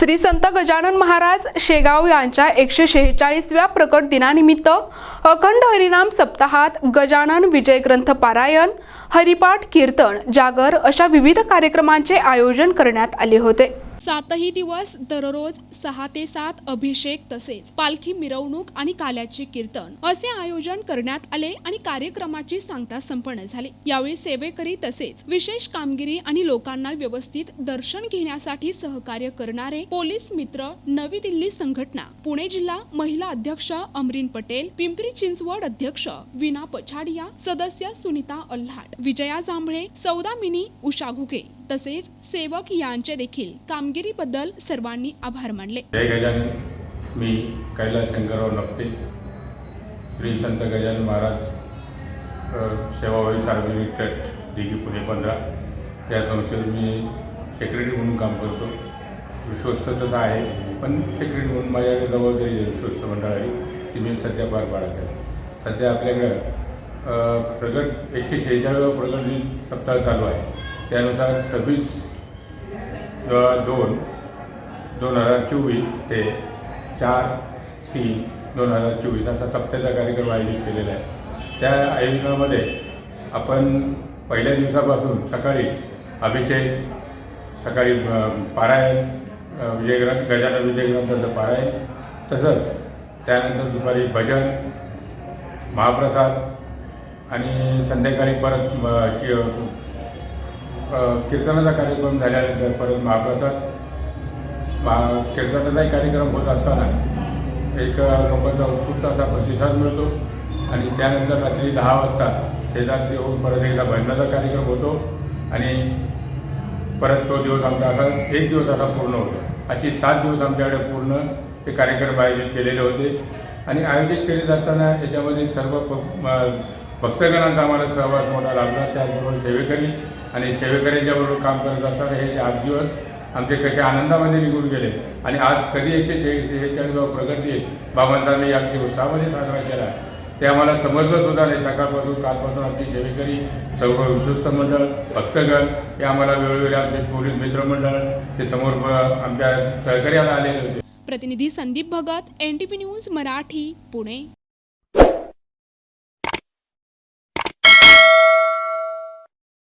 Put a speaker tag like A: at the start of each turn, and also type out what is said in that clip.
A: श्री संत गजानन महाराज शेगाव यांच्या एकशे शेहेचाळीसव्या प्रकट दिनानिमित्त अखंड हरिनाम सप्ताहात गजानन विजय ग्रंथ पारायण हरिपाठ कीर्तन जागर अशा विविध कार्यक्रमांचे आयोजन करण्यात आले होते. सातही दिवस दररोज सहा ते सात अभिषेक तसेच पालखी मिरवणूक आणि काल्याचे कीर्तन असे आयोजन करण्यात आले आणि कार्यक्रमाची सांगता संपन्न झाली. यावेळी सेवेकरी तसेच विशेष कामगिरी आणि लोकांना व्यवस्थित दर्शन घेण्यासाठी सहकार्य करणारे पोलीस मित्र नवी दिल्ली संघटना पुणे जिल्हा महिला अध्यक्ष अमरीन पटेल पिंपरी चिंचवड अध्यक्ष विना पछाडिया सदस्य सुनीता अल्हाट विजया जांभळे चौदा मिनी उषा घुगे. तसेच सेवक यांचे देखील कामगिरीबद्दल सर्वांनी आभार मानले.
B: जय गजानन. मी कैलास शंकरराव नक्ते श्री संत गजानन महाराज सेवाभावी सार्वजनिक ट्रस्ट दिघी पुणे पंधरा. या संस्थेत मी सेक्रेटरी म्हणून काम करतो. विश्वस्तच आहे पण सेक्रेटरी म्हणून माझ्याकडे जबाबदारी आहे विश्वस्त मंडळाची ती मी सध्या पार पाडत आहे. सध्या आपल्याकडं प्रगत प्रगट एकशे शेहेचाळीस प्रगट दिन सप्ताह चालू आहे. त्यानुसार सव्वीस दोन दोन हजार चोवीस ते चार तीन दोन हजार चोवीस असा सप्त्याचा कार्यक्रम आयोजित केलेला आहे. त्या आयोजनामध्ये आपण पहिल्या दिवसापासून सकाळी अभिषेक सकाळी पारायण विजय विजयग्रंथ गजानन विजयग्रंथाचं पारायण तसंच त्यानंतर दुपारी भजन महाप्रसाद आणि संध्याकाळी परत कीर्तनाचा कार्यक्रम झाल्यानंतर परत महाप्रसाद. मा कीर्तनाचाही कार्यक्रम होत असताना एक लोकांचा उत्कृष्ट असा प्रतिसाद मिळतो. आणि त्यानंतर रात्री दहा वाजता शेजारती होऊन परत एकदा भजनाचा कार्यक्रम होतो. आणि परत तो दिवस आमचा असा एक दिवस असा पूर्ण होतो. अशी सात दिवस आमच्याकडे पूर्ण ते कार्यक्रम आयोजित केलेले होते. आणि आयोजित करीत असताना याच्यामध्ये सर्व भक्तगणांचा आम्हाला सहभाग मोठा लाभला. त्याचबरोबर सेवेकरी आणि सेवेकऱ्यांच्याबरोबर काम करत असताना हे आठ दिवस आमचे कसे आनंदामध्ये निघून गेले. आणि आज कधी एकशे शेहेचाळीस प्रगती बाबांनी अगदी उत्साहामध्ये साजरा केला. ते आम्हाला समजलं सुद्धा नाही. सकाळपासून कालपासून आमची सेवेकरी सर्व विश्वस्त मंडळ भक्तगण हे आम्हाला वेळोवेळी आमचे पोलीस मित्रमंडळ ते समोर आमच्या सहकार्याला आलेले होते.
A: प्रतिनिधी संदीप भगत एन न्यूज मराठी पुणे.